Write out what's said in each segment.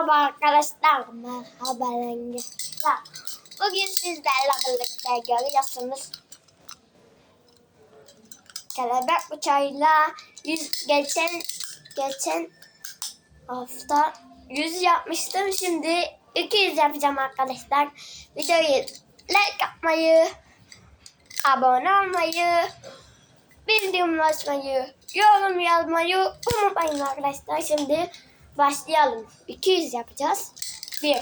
Merhaba arkadaşlar. Merhaba arkadaşlar. Bugün sizlerle birlikte görüyorsunuz. Kelebek uçağıyla yüz, geçen geçen hafta 100 yapmıştım. Şimdi 200 yapacağım arkadaşlar. Videoyu like yapmayı, abone olmayı, bildirim açmayı, yorum yazmayı unutmayın arkadaşlar. Şimdi başlayalım. 200 yapacağız. 1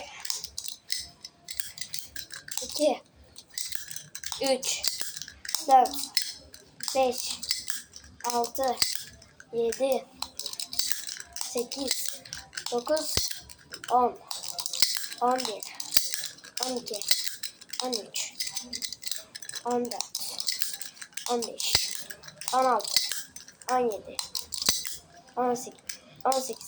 2 3 4 5 6 7 8 9 10 11 12 13 14 15 16 17 18 18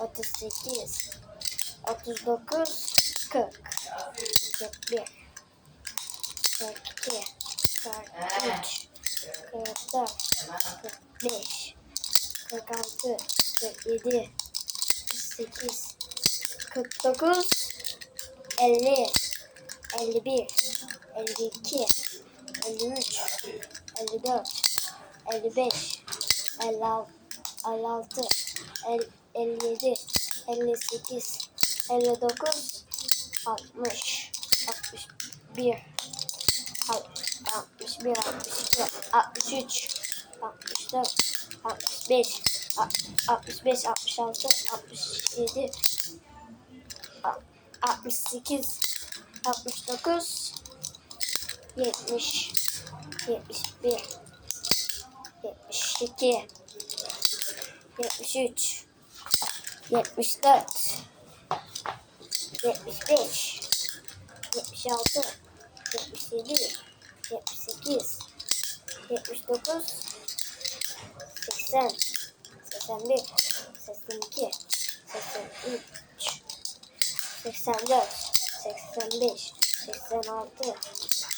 38 39 40 41 42 43 44 45 46 47 48 49 50 51 52 53 54 55 56 56 57 58 59 60 61 61 62 63 64 65 65 66 67 68 69 70 71 72 73 74 75 76 77 78 79 80 81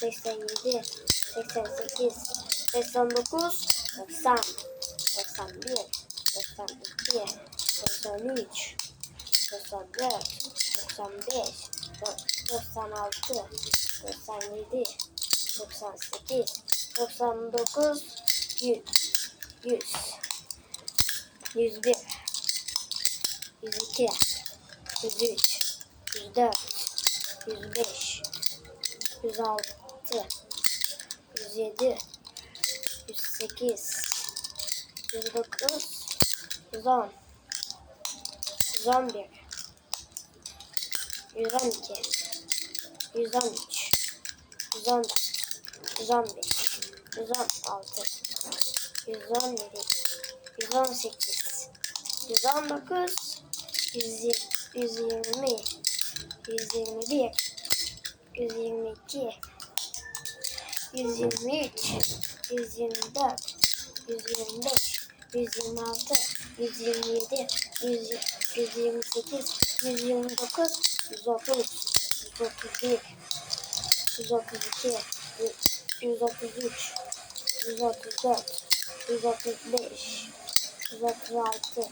82 83 84 85 86 87 88 89 90 91 92 93 94 95 96 97 98 99 100 100 101 102 103 104 105 106 107 108 109 110 111 112 113 114 115 116 117 118 119 120 121 122 123 124 125 127 128 129 129 130 131 132 133 134 135 136 137 138 139 140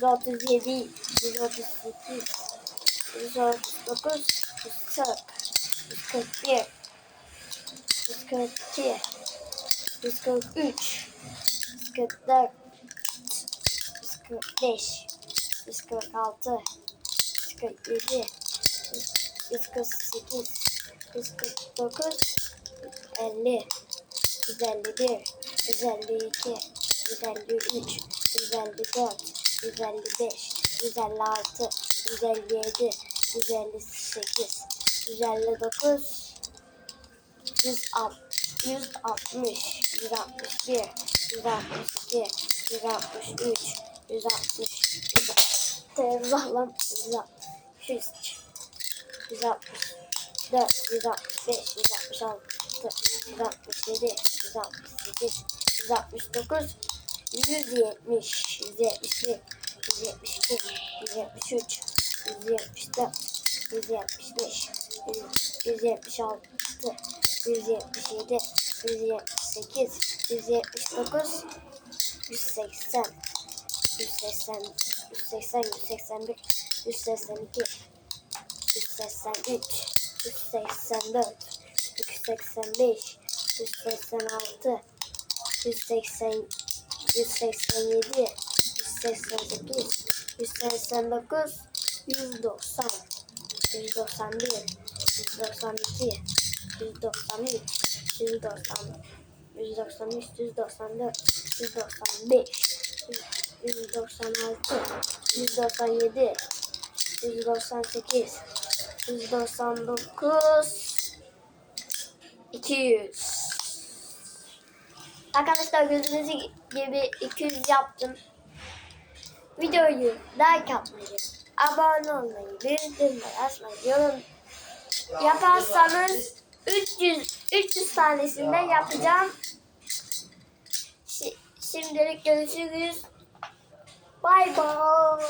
141 142 143 144 145 146 147 148 149 50 151 152 153 154 155 156 157 158 159 160 160 161 162 163 160 160 160 163 164 165 166 167 168 169 170 171 172 173 174 175 176 177 178 179 180 180 180 181 182 183 184 185 186 180 187 188 189 190 191 192 193 190 193 194 195 196 197 198 199 200 Arkadaşlar gördüğünüz gibi 200 yaptım. Videoyu like atmayı, abone olmayı, bildirimleri açmayı, yorum yaparsanız 300 300 tanesinde yapacağım. Şi- Şimdilik görüşürüz. Bay bay.